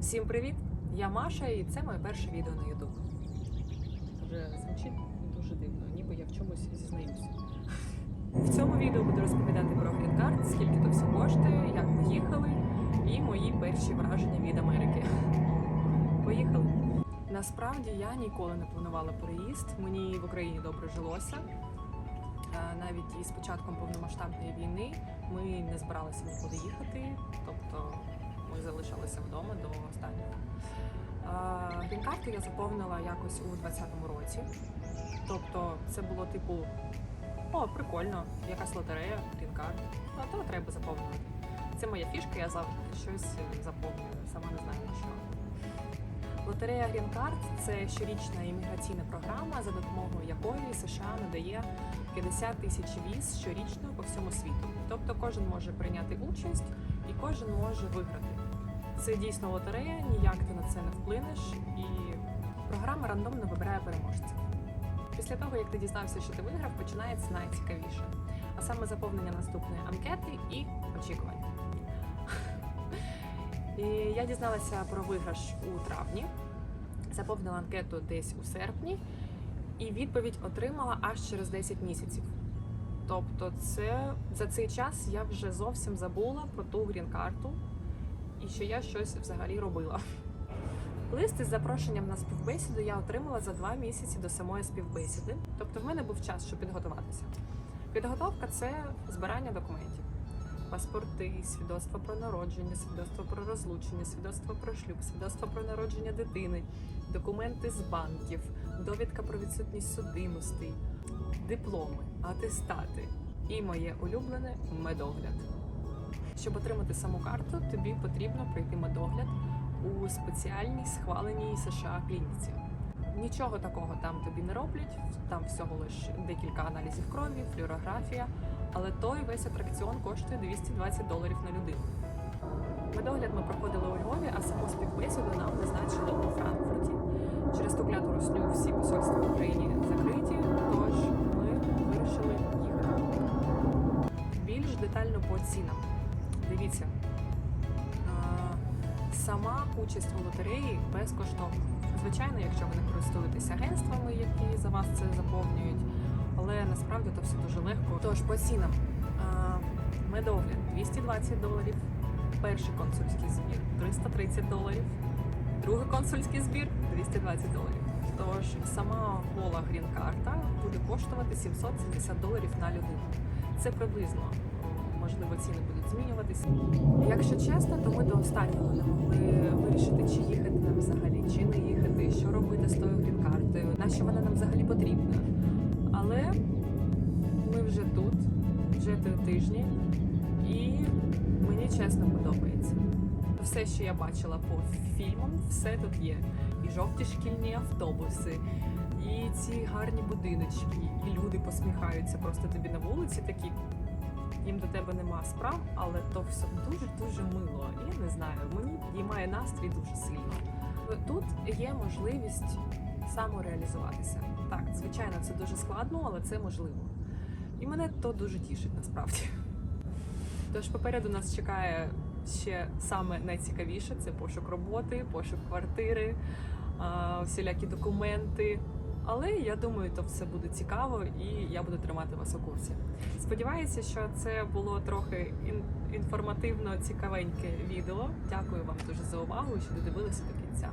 Всім привіт! Я Маша, і це моє перше відео на YouTube. Вже звучить дуже дивно, ніби я в чомусь зізнаюся. В цьому відео буду розповідати про грін-карт, скільки то все коштує, як ми їхали, і мої перші враження від Америки. Поїхали! Насправді я ніколи не планувала переїзд. Мені в Україні добре жилося. Е, Навіть із початком повномасштабної війни ми не збиралися нікуди їхати, тобто ми залишалися вдома до останнього. Грін-карту я заповнила якось у 2020 році. Тобто це було типу о, прикольно, якась лотерея, грін-карт. То треба заповнювати. Це моя фішка, я завжди щось заповнюю, сама не знаю на що. Лотерея Card – це щорічна імміграційна програма, за допомогою якої США надає 50 тисяч віз щорічно по всьому світу. Тобто кожен може прийняти участь і кожен може виграти. Це дійсно лотерея, ніяк ти на це не вплинеш, і програма рандомно вибирає переможця. Після того, як ти дізнався, що ти виграв, починається найцікавіше. А саме заповнення наступної анкети і очікування. І я дізналася про виграш у травні, заповнила анкету десь у серпні, і відповідь отримала аж через 10 місяців. Тобто, це за цей час я вже зовсім забула про ту грін-карту і що я щось взагалі робила. Лист із запрошенням на співбесіду я отримала за два місяці до самої співбесіди. Тобто в мене був час, щоб підготуватися. Підготовка це збирання документів. Паспорти, свідоцтво про народження, свідоцтво про розлучення, свідоцтво про шлюб, свідоцтво про народження дитини, документи з банків, довідка про відсутність судимостей, дипломи, атестати і моє улюблене медогляд. Щоб отримати саму карту, тобі потрібно пройти медогляд у спеціальній схваленій США клініці. Нічого такого там тобі не роблять, там всього лише декілька аналізів крові, флюорографія, але той весь атракціон коштує 220 доларів на людину. Медогляд ми проходили у Львові, а саму співбесіду нам назначили у Франкфурті. Через ту кляту русню всі посольства в Україні закриті, тож ми вирішили їхати. Більш детально по цінам. Дивіться, сама участь у лотереї безкоштовна. Звичайно, якщо ви не користуєтесь агентствами, які за вас це заповнюють, але насправді то все дуже легко. Тож по цінам а, медогляд 220 доларів, перший консульський збір 330 доларів, другий консульський збір 220 доларів. Тож сама гола грін-карта буде коштувати 770 доларів на людину. Це приблизно. Можливо, ціни будуть змінюватися. Якщо чесно, то ми до останнього не могли вирішити, чи їхати нам взагалі, чи не їхати, що робити з тою грін-картою, на що вона нам взагалі потрібна. Але ми вже тут, вже три тижні, і мені чесно подобається. Все, що я бачила по фільмам, все тут є. І жовті шкільні автобуси, і ці гарні будиночки, і люди посміхаються просто тобі на вулиці такі. Їм до тебе нема справ, але то все дуже дуже мило. Я не знаю, мені підіймає настрій дуже сильно. Тут є можливість самореалізуватися. Так, звичайно, це дуже складно, але це можливо. І мене то дуже тішить насправді. Тож попереду нас чекає ще саме найцікавіше це пошук роботи, пошук квартири, всілякі документи. Але я думаю, то все буде цікаво, і я буду тримати вас у курсі. Сподіваюся, що це було трохи ін- інформативно цікавеньке відео. Дякую вам дуже за увагу, що додивилися до кінця.